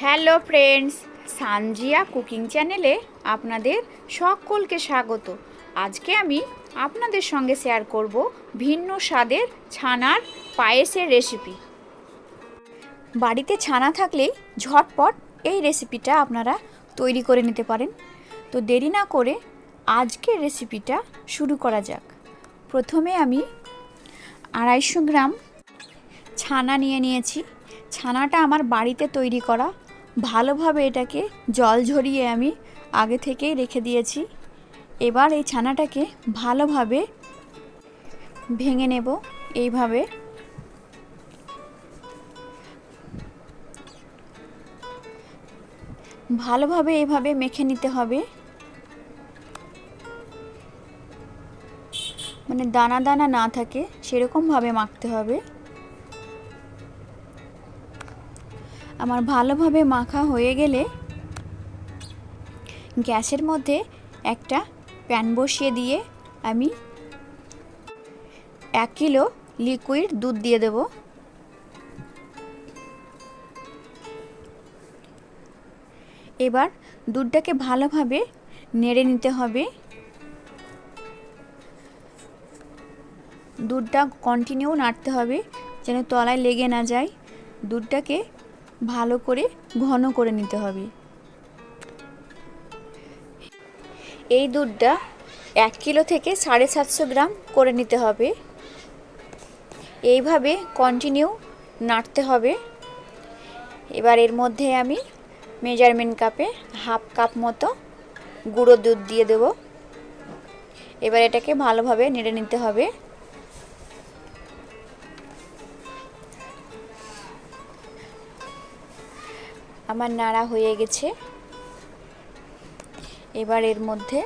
Hello friends, Sanjia cooking চ্যানেলে আপনাদের সকলকে স্বাগত। আজকে আমি আপনাদের সঙ্গে শেয়ার করব ভিন্ন স্বাদের ছানার পায়েসের রেসিপি। বাড়িতে ছানা থাকলেই ঝটপট এই রেসিপিটা আপনারা তৈরি করে নিতে পারেন। তো দেরি না করে আজকের রেসিপিটা শুরু করা যাক। প্রথমে আমি আড়াইশো গ্রাম ছানা নিয়ে নিয়েছি। ছানাটা আমার বাড়িতে তৈরি করা ভালোভাবে এটাকে জল ঝরিয়ে আমি আগে থেকেই রেখে দিয়েছি। এবার এই ছানাটাকে ভালোভাবে ভেঙে নেব এইভাবে। ভালোভাবে এইভাবে মেখে নিতে হবে। মানে দানা দানা না থাকে, সেরকমভাবে মাখতে হবে। আমার ভালোভাবে মাখা হয়ে গেলে গ্যাসের মধ্যে একটা প্যান বসিয়ে দিয়ে আমি এক কিলো লিকুইড দুধ দিয়ে দেব। এবার দুধটাকে ভালোভাবে নেড়ে নিতে হবে। দুধটা কন্টিনিউ নাড়তে হবে যেন তলায় লেগে না যায়। দুধটাকে ভালো করে ঘন করে নিতে হবে। এই দুধটা এক কিলো থেকে সাড়ে সাতশো গ্রাম করে নিতে হবে। এইভাবে কন্টিনিউ নাড়তে হবে। এবার এর মধ্যে আমি মেজারমেন্ট কাপে হাফ কাপ মতো গুঁড়ো দুধ দিয়ে দেব। এবার এটাকে ভালোভাবে নেড়ে নিতে হবে। আমার নাড়া হয়ে গেছে। এবার এর মধ্যে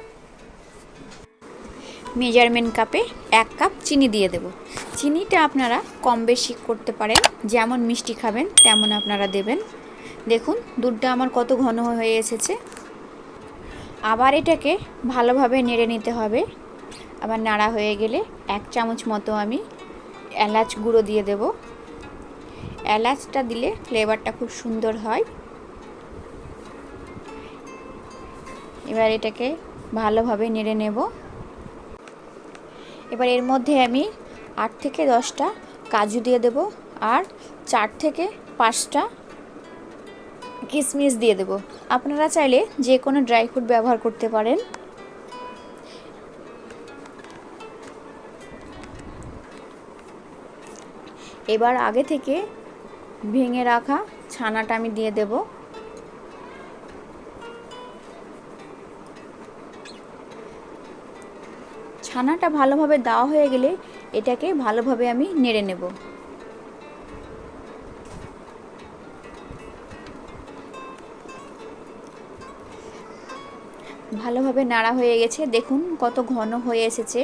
মেজারমেন্ট কাপে এক কাপ চিনি দিয়ে দেব। চিনিটা আপনারা কম বেশি করতে পারেন, যেমন মিষ্টি খাবেন তেমন আপনারা দেবেন। দেখুন, দুধটা আমার কত ঘন হয়ে এসেছে। আবার এটাকে ভালোভাবে নেড়ে নিতে হবে। আবার নাড়া হয়ে গেলে এক চামচ মতো আমি এলাচ গুঁড়ো দিয়ে দেব। এলাচটা দিলে ফ্লেভারটা খুব সুন্দর হয়। এবার এটাকে ভালোভাবে নেড়ে নেব। এবার এর মধ্যে আমি আট থেকে দশটা কাজু দিয়ে দেব আর চার থেকে পাঁচটা কিশমিশ দিয়ে দেব। আপনারা চাইলে যে কোনো ড্রাই ফ্রুট ব্যবহার করতে পারেন। এবার আগে থেকে ভেঙে রাখা ছানাটা আমি দিয়ে দেবো। ছানাটা ভালোভাবে দেওয়া হয়ে গেলে এটাকে ভালোভাবে আমি নেড়ে নেব। ভালোভাবে নাড়া হয়ে গেছে। দেখুন কত ঘন হয়ে এসেছে।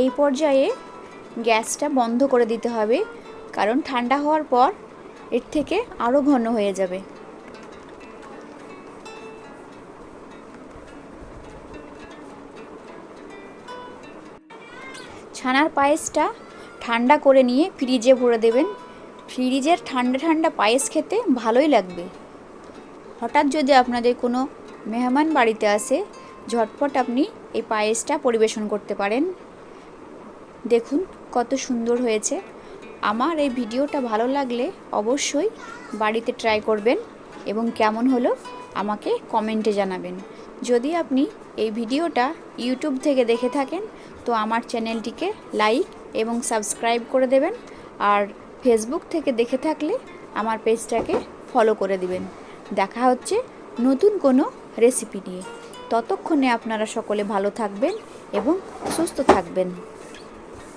এই পর্যায়ে গ্যাসটা বন্ধ করে দিতে হবে, কারণ ঠান্ডা হওয়ার পর এর থেকে আরও ঘন হয়ে যাবে। ছানার পায়েসটা ঠান্ডা করে নিয়ে ফ্রিজে ভরে দেবেন। ফ্রিজের ঠান্ডা ঠান্ডা পায়েস খেতে ভালোই লাগবে। হঠাৎ যদি আপনাদের কোনো মেহমান বাড়িতে আসে, ঝটপট আপনি এই পায়েসটা পরিবেশন করতে পারেন। দেখুন কত সুন্দর হয়েছে। আমার এই ভিডিওটা ভালো লাগলে অবশ্যই বাড়িতে ট্রাই করবেন এবং কেমন হলো আমাকে কমেন্টে জানাবেন। যদি আপনি এই ভিডিওটা ইউটিউব থেকে দেখে থাকেন তো আমার চ্যানেলটিকে লাইক এবং সাবস্ক্রাইব করে দেবেন আর ফেসবুক থেকে দেখে থাকলে আমার পেজটাকে ফলো করে দিবেন। দেখা হচ্ছে নতুন কোনো রেসিপি নিয়ে। ততক্ষণে আপনারা সকলে ভালো থাকবেন এবং সুস্থ থাকবেন।